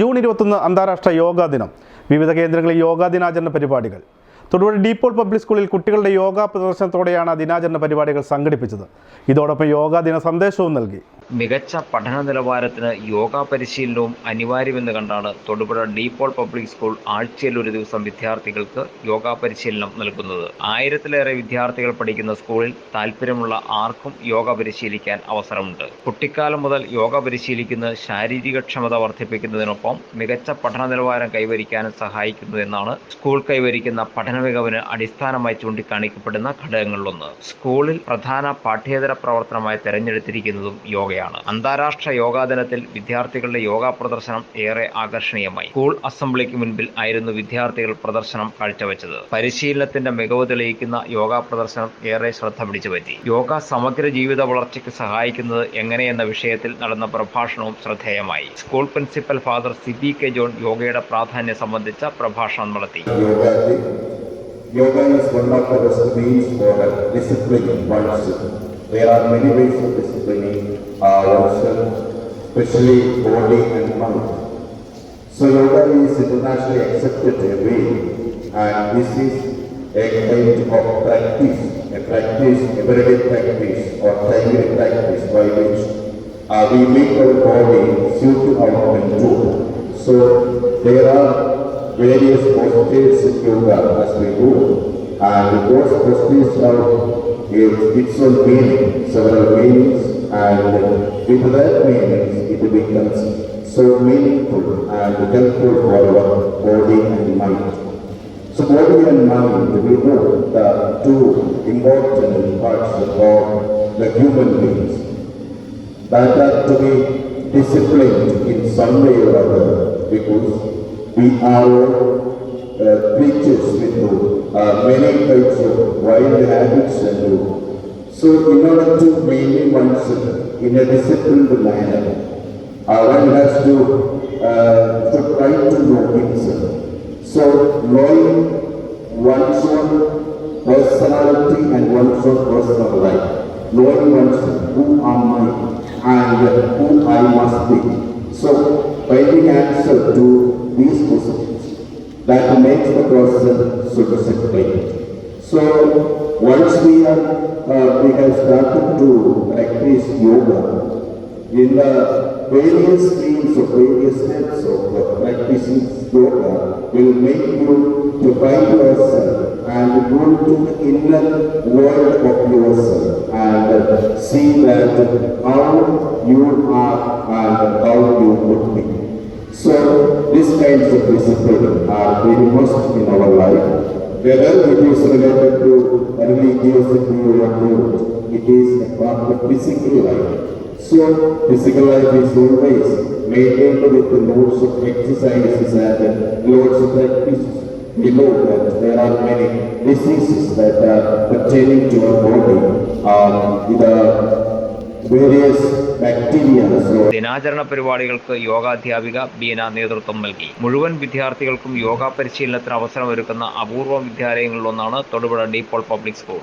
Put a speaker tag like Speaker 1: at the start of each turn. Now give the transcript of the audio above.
Speaker 1: June ഇരുപത്തൊന്ന് അന്താരാഷ്ട്ര യോഗാ ദിനം. വിവിധ കേന്ദ്രങ്ങളിൽ യോഗാ ദിനാചരണ പരിപാടികൾ. തൊടുപുഴ ഡീപ്പോൾ പബ്ലിക് സ്കൂളിൽ കുട്ടികളുടെ യോഗ പ്രദർശനത്തോടെയാണ് ദിനാചരണ പരിപാടികൾ സംഘടിപ്പിച്ചത്. ഇതോടൊപ്പം യോഗാ ദിന സന്ദേശവും നൽകി.
Speaker 2: മികച്ച പഠന നിലവാരത്തിന് യോഗ പരിശീലനവും അനിവാര്യമെന്ന് കണ്ടാണ് തൊടുപുഴ ഡീപോൾ പബ്ലിക് സ്കൂൾ ആഴ്ചയിൽ ഒരു ദിവസം വിദ്യാർത്ഥികൾക്ക് യോഗ പരിശീലനം നൽകുന്നത്. ആയിരത്തിലേറെ വിദ്യാർത്ഥികൾ പഠിക്കുന്ന സ്കൂളിൽ താല്പര്യമുള്ള ആർക്കും യോഗ പരിശീലിക്കാൻ അവസരമുണ്ട്. കുട്ടിക്കാലം മുതൽ യോഗ പരിശീലിക്കുന്നത് ശാരീരികക്ഷമത വർദ്ധിപ്പിക്കുന്നതിനൊപ്പം മികച്ച പഠന നിലവാരം കൈവരിക്കാനും സഹായിക്കുന്നു എന്നാണ് സ്കൂൾ കൈവരിക്കുന്ന പഠന മികവിന് അടിസ്ഥാനമായി ചൂണ്ടിക്കാണിക്കപ്പെടുന്ന ഘടകങ്ങളിലൊന്ന്. സ്കൂളിൽ പ്രധാന പാഠ്യേതര പ്രവർത്തനമായി തെരഞ്ഞെടുത്തിരിക്കുന്നതും യോഗയാണ്. അന്താരാഷ്ട്ര യോഗാ ദിനത്തിൽ വിദ്യാർത്ഥികളുടെ യോഗ പ്രദർശനം ഏറെ ആകർഷണീയമായി. സ്കൂൾ അസംബ്ലിക്ക് മുൻപിൽ ആയിരുന്നു വിദ്യാർത്ഥികൾ പ്രദർശനം കാഴ്ചവെച്ചത്. പരിശീലനത്തിന്റെ മികവ് തെളിയിക്കുന്ന യോഗ പ്രദർശനം ഏറെ ശ്രദ്ധ പിടിച്ചുപറ്റി. യോഗ സമഗ്ര ജീവിത വളർച്ചയ്ക്ക് സഹായിക്കുന്നത് എങ്ങനെയെന്ന വിഷയത്തിൽ നടന്ന പ്രഭാഷണവും ശ്രദ്ധേയമായി. School principal father Sibi K John യോഗയുടെ പ്രാധാന്യം സംബന്ധിച്ച പ്രഭാഷണം നടത്തി.
Speaker 3: Yoga is one of the best means for disciplining oneself. There are many ways of disciplining uh, oneself, especially body and mind. So yoga is internationally accepted a way, and this is a kind of practice, a practice, everyday practice or timely practice by which uh, we make our body suit to our. So there are various postures in yoga as we do, and those postures have its own meaning, several meanings, and with that meanings it becomes so meaningful and helpful for our body and mind. So body and mind, we know the two important parts of the human beings that are to be disciplined in some way or other because we are uh, creatures with uh, many types of wild habits and all. So in order to maintain oneself in a disciplined manner, uh, one has to, uh, to try to know himself. So knowing one's own personality and one's own personal life, knowing oneself, who am I and who I must be. So finding answer to these questions that makes the process super disciplined. So once we are, uh, we have started to practice yoga, in the various schemes of various steps of uh, practicing yoga will make you to find yourself and go to the inner world of yourself and see that how you are and how you could be. So these kinds of discipline are very must in our life. Whether it is related to religiosity or it is a part of physical life. So physical life is always maintained with the loads of exercises and loads of practices. We know that there are many diseases that are pertaining to our body uh, with
Speaker 2: ദിനാചരണ പരിപാടികൾക്ക് യോഗാധ്യാപിക ബീന നേതൃത്വം നൽകി. മുഴുവൻ വിദ്യാർത്ഥികൾക്കും യോഗ പരിശീലനത്തിന് അവസരമൊരുക്കുന്ന അപൂർവ വിദ്യാലയങ്ങളിലൊന്നാണ് Thodupuzha De Paul public school.